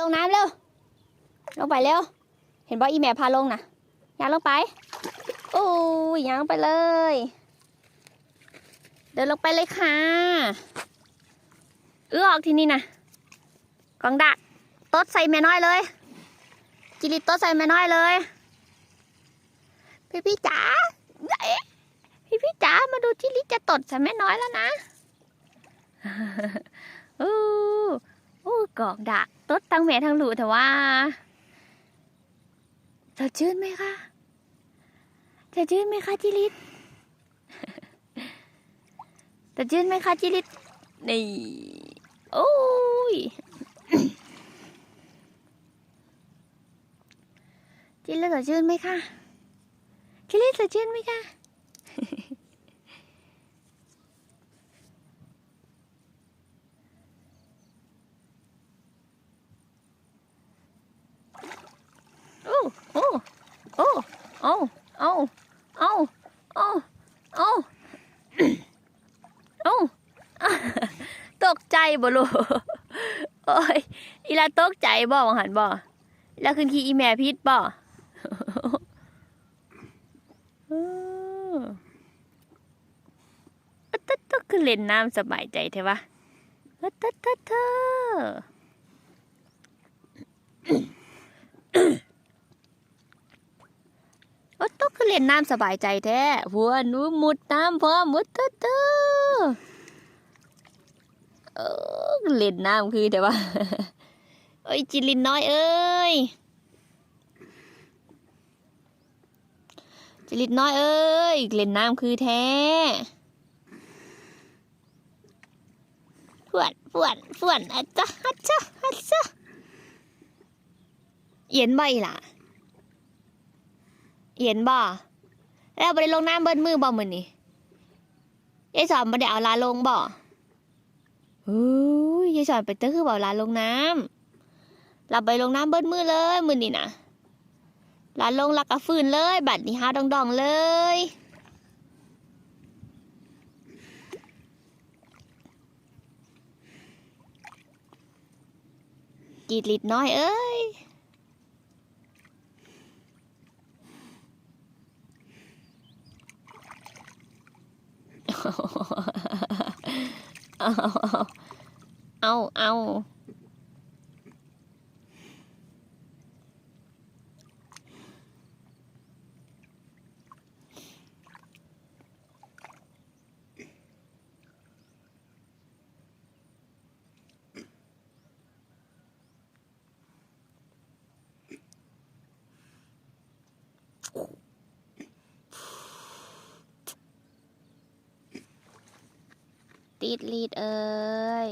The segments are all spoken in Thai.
ลงน้ำเร็ว ลงไปเร็ว เห็นบออีแม่พาลงนะยางลงไปโอ้ยยางไปเลย เดินลงไปเลยค่ะ เอื้อออกที่นี่นะกองดักตดใส่แม่น้อยเลยจิริตตดใส่แม่น้อยเลย พี่พี่จ๋าพี่พี่จ๋ามาดูจิริจะตดใส่แม่น้อยแล้วนะ อู้อู้กองดัก ตดทั้งแม่ทั้งลูกแต่ว่าสดชื่นไหมคะสดชื่นไหมคะจิริตสดชื่นไหมคะจิริตนี่โอ้ยจิริตสดชื่นไหมคะจิริตสดชื่นไหมคะ โอ้โอ้โอ้โอ้โอ้โอ้โอ้โอ้โอ้ตกใจบ่ลูกโอ้ยอีลาตกใจบ่วังหันบ่อีลาขึ้นขี่อีแม่พิษบ่เออตึ๊ดตึ๊ดคือเล่นน้ำสบายใจเถอะวะอะตึ๊ดตึ๊ดเธอ โอ้ต้องคือ เล่นน้ำสบายใจแท้พัวหนูมุดน้ำพอมมุดเตอเตอเออเล่นน้ำคือแต่ว่าเอ้ยจิลินน้อยเอ้ยจิลินน้อยเอ้ยเล่นน้ำคือแท้ฝวนฝวนฝวนอะจ๊ะอะจ๊ะอะจ๊ะเย็นใบล่ะ เห็นบ่แล้วบ่ได้ลงน้ำเบิ้ลมือบ่มื้อนี้ยายสอนบ่ได้เอาลาลงบ่เฮ้ยยายสอนไปเตอคือบ่ลาลงน้ำเราไปลงน้ำเบิ้ลมือเลยมื้อนี้นะลาลงล้วก็ฟื้นเลยบัดนี้หาดองๆเลยกีดลิดน้อยเอ้ย 啊哈哈哈 ติดลีดเอ้ย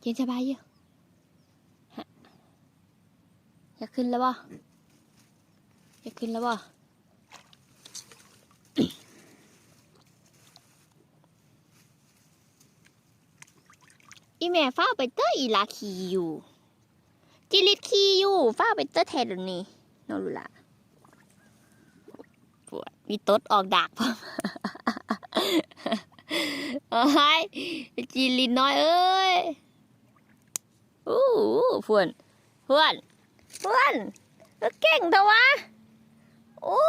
เย็นสบายอยู่ฮะอยากขึ้นแล้วบ่อยากขึ้นแล้วบ่ อีแม่ฟ้าไปเตออีลาขี่อยู่จิลิตขี่อยู่ฟ้าไปเตอแทนเดี๋ยวนี้นองลูละปวดมีตดออกดากพร้อมเอ้ยจิลิตน้อยเอ้ยอู้หูพวนพวนพวนเออเก่งเถอะวะโอ้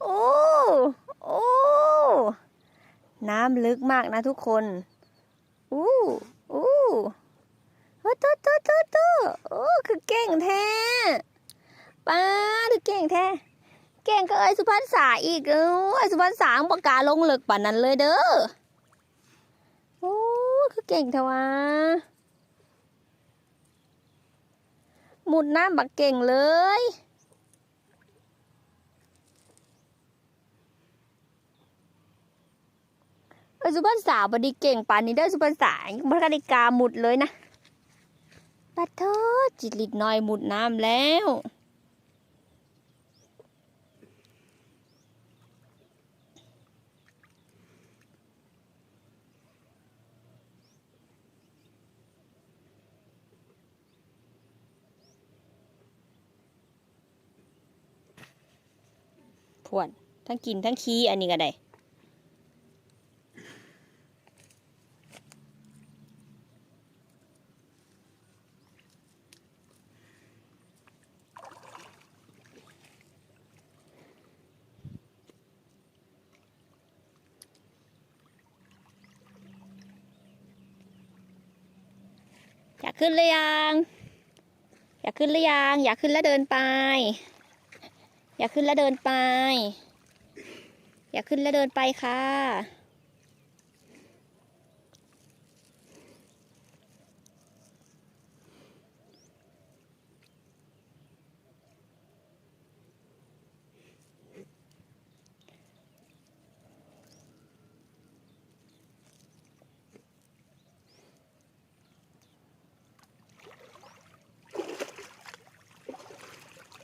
โอ้โอ้น้ำลึกมากนะทุกคน อู้อู้โอ้ตัวตัวตัวตัวโอ้คือเก่งแท้ป้าคือเก่งแท้เก่งก็ไอ้สุพรรณษาอีกเออไอ้สุพรรณษาปากกาลงเลิกป่านนั้นเลยเด้อโอ้คือเก่งทวะหมุดน้ำบักเก่งเลย สุปเปร์สาวบดีเก่งป่านนี้ได้สุปเปร์สาวมันกติกาหมุดเลยนะปัดเธอจิตลิดน้อยหมุดน้ำแล้วพวนทั้งกินทั้งคีอันนี้ก็ได้ ขึ้นหรือยัง อยากขึ้นหรือยัง อยากขึ้นแล้วเดินไป อยากขึ้นแล้วเดินไป อยากขึ้นแล้วเดินไปค่ะ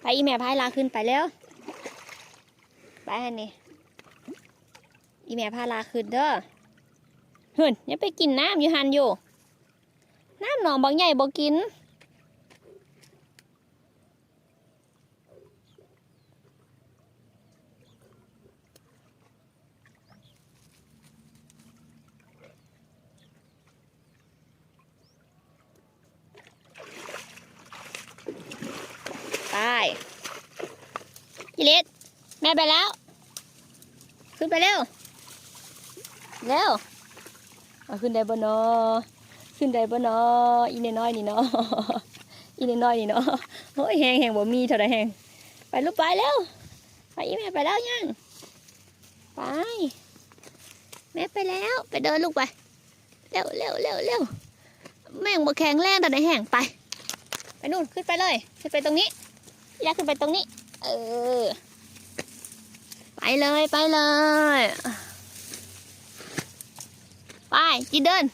ไปอีแม่พายลาขึ้นไปแล้ว ไปอันนี้อีแม่พาลาขึ้นเด้อเฮ้ยยังไปกินน้ำอยู่หันอยู่ น้ำหนองบางใหญ่บอกิน ไปิเลสแม่ไปแล้ว ขึ้นไปเร็ว เร็วเอาขึ้นได้บ่นอขึ้นได้บ่นออีนน้อยนี่เนาะอีนน้อยนี่เนาะโอ้ยแหงแหงบ่มีเท่าไรแหงไปลูกไปเร็วไปอีแม่ไปแล้วยังไปแม่ไปแล้วไปเดินลูกไปเร็วเร็วเร็วเร็วแม่งบ่แข็งแรงแต่ไหนแห้งไป ไปนู่นขึ้นไปเลย ขึ้นไปตรงนี้อยากขึ้นไปตรงนี้ เออ ไปเลยไปเลย ไปจีเดิน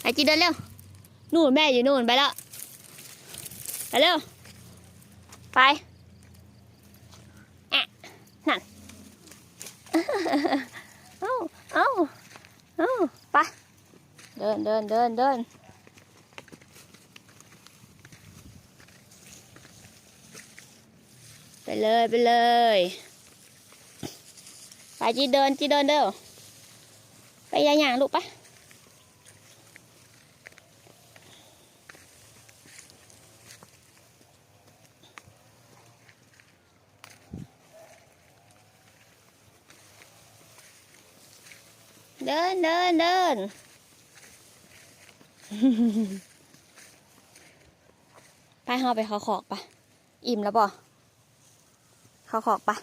ไปจีเดินเร็ว นู่นแม่อยู่นู่นไปแล้ว ไปเร็ว ไปอะนั่น เอาเอาเอาไป เดินเดินเดินเดิน ไป เลยไปเลยไปจีเดินจีเดินเด้อไปยายหยางลูกปะเดินเดินเดินไปเฮาไปขาขอกปะอิ่มแล้วบ่ เขาขอกปะ